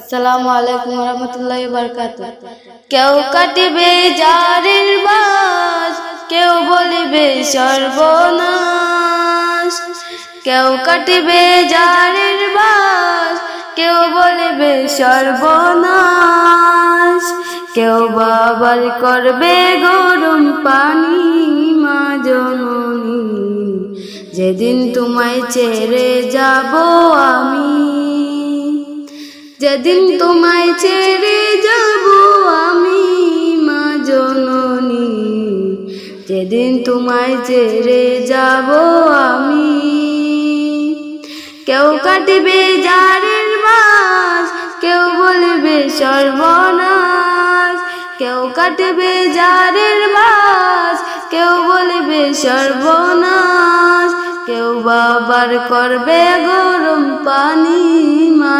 আসসালামু আলাইকুম রহমতুল্লাহ বরকাত কেউ কাটিবে জারের বাস, কেউ বলিবে সর্বনাশ। কেউ কাটিবে জারের বাস, কেউ বলিবে সর্বনাশ। কেউ বাবার করবে গরম পানি, মা জননী। যেদিন তোমায় ছেড়ে যাব আমি যেদিন তোমায় ছেড়ে যাব আমি, মা জননী, যেদিন তোমায় ছেড়ে যাব আমি। কেউ কাটিবে জারের মাস কেউ বলবে সর্বনাশ। কেউ কাটবে জারের মাস কেউ বলবে সর্বনাশ। কেউ বাবার করবে গরম পানি, মা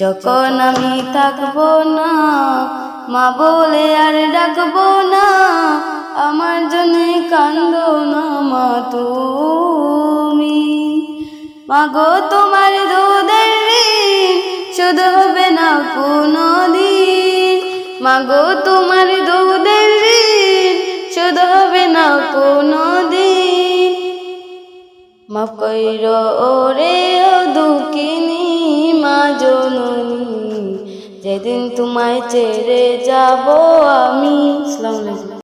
যখন আমি থাকব না, মা বলে আর ডাকবো না, আমার জন্য কান্দো না মা তুমি। মাগো তোমার দুধের ঋণ শুধু হবে না কোনো দিন মাগো তোমার দুধের ঋণ শুধু হবে না কোনো দিন মাফ কইর ওরে দুঃখিনী মা যেদিন তোমায় ছেড়ে যাব আমি।